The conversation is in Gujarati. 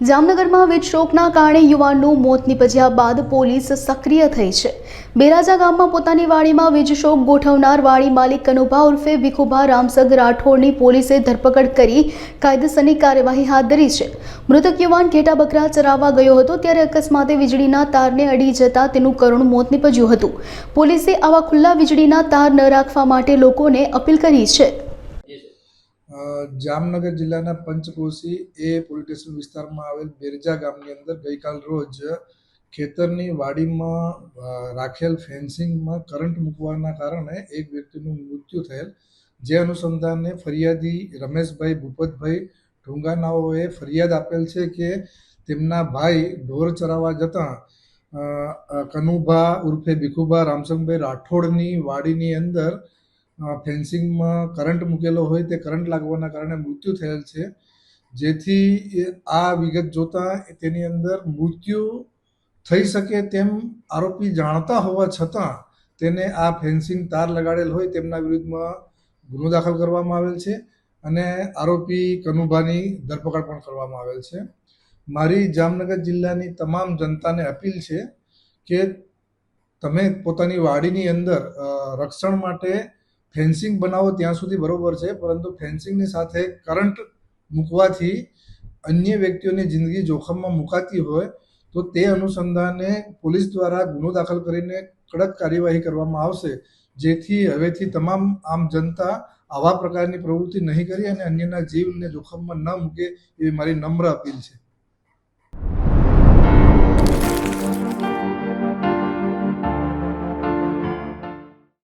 જામનગરમાં વીજ કારણે યુવાનનું મોત નિપજ્યા બાદ પોલીસ સક્રિય થઈ છે. બેરાજા ગામમાં પોતાની વાડીમાં વીજ શોક ગોઠવનાર વાડી માલિક કનુભા ઉર્ફે ભીખુભા રામસગ રાઠોડની પોલીસે ધરપકડ કરી કાયદેસરની કાર્યવાહી હાથ ધરી છે. મૃતક યુવાન ઘેટા બકરા ચરાવવા ગયો હતો ત્યારે અકસ્માતે વીજળીના તારને અડી જતા તેનું કરુણ મોત નિપજ્યું હતું. પોલીસે આવા ખુલ્લા વીજળીના તાર ન રાખવા માટે લોકોને અપીલ કરી છે. જામનગર જિલ્લાના પંચકોશી એ પોલીસ સ્ટેશન વિસ્તારમાં આવેલ બેરજા ગામની અંદર ગઈકાલ રોજ ખેતરની વાડીમાં રાખેલ ફેન્સિંગમાં કરંટ મૂકવાના કારણે એક વ્યક્તિનું મૃત્યુ થયેલ. જે અનુસંધાને ફરિયાદી રમેશભાઈ ભૂપતભાઈ ઢુંગાનાઓએ ફરિયાદ આપેલ છે કે તેમના ભાઈ ઢોર ચરાવવા જતાં કનુભા ઉર્ફે ભીખુભા રામસંગભાઈ રાઠોડની વાડીની અંદર ફેન્સિંગમાં કરંટ મૂકેલો હોય તે કરંટ લાગવાના કારણે મૃત્યુ થયેલ છે. જેથી આ વિગત જોતાં તેની અંદર મૃત્યુ થઈ શકે તેમ આરોપી જાણતા હોવા છતાં તેને આ ફેન્સિંગ તાર લગાડેલ હોય તેમના વિરુદ્ધમાં ગુનો દાખલ કરવામાં આવેલ છે અને આરોપી કનુભાની ધરપકડ પણ કરવામાં આવેલ છે. મારી જામનગર જિલ્લાની તમામ જનતાને અપીલ છે કે તમે પોતાની વાડીની અંદર રક્ષણ માટે ફેન્સિંગ બનાવો ત્યાં સુધી બરોબર છે, પરંતુ ફેન્સિંગની સાથે કરંટ મૂકવાથી અન્ય વ્યક્તિઓની જિંદગી જોખમમાં મુકાતી હોય, તો તે અનુસંધાને પોલીસ દ્વારા ગુનો દાખલ કરીને કડક કાર્યવાહી કરવામાં આવશે, જેથી હવેથી તમામ આમ જનતા આવા પ્રકારની પ્રવૃત્તિ નહીં કરી અને અન્યના જીવને જોખમમાં ન મૂકે એવી મારી નમ્ર અપીલ છે.